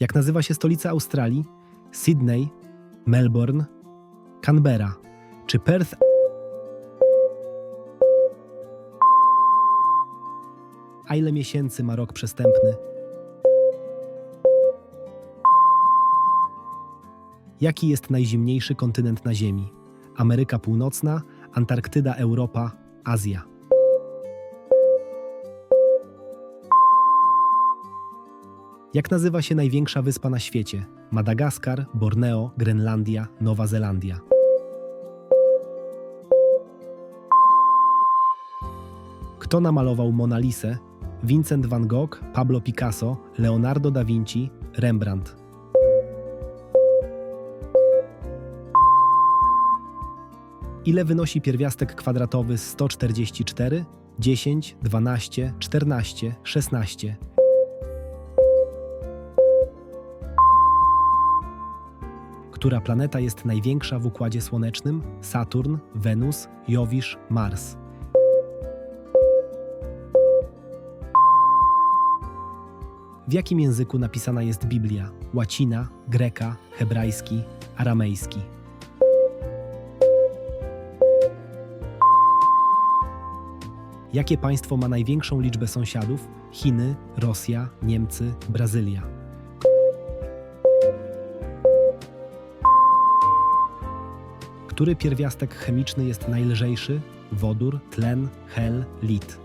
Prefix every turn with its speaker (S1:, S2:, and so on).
S1: Jak nazywa się stolica Australii? Sydney, Melbourne, Canberra czy Perth? A ile miesięcy ma rok przestępny? Jaki jest najzimniejszy kontynent na Ziemi? Ameryka Północna, Antarktyda, Europa, Azja. Jak nazywa się największa wyspa na świecie? Madagaskar, Borneo, Grenlandia, Nowa Zelandia. Kto namalował Mona Lisę? Vincent van Gogh, Pablo Picasso, Leonardo da Vinci, Rembrandt. Ile wynosi pierwiastek kwadratowy z 144, 10, 12, 14, 16? Która planeta jest największa w Układzie Słonecznym? Saturn, Wenus, Jowisz, Mars. W jakim języku napisana jest Biblia? Łacina, greka, hebrajski, aramejski. Jakie państwo ma największą liczbę sąsiadów? Chiny, Rosja, Niemcy, Brazylia. Który pierwiastek chemiczny jest najlżejszy? Wodór, tlen, hel, lit.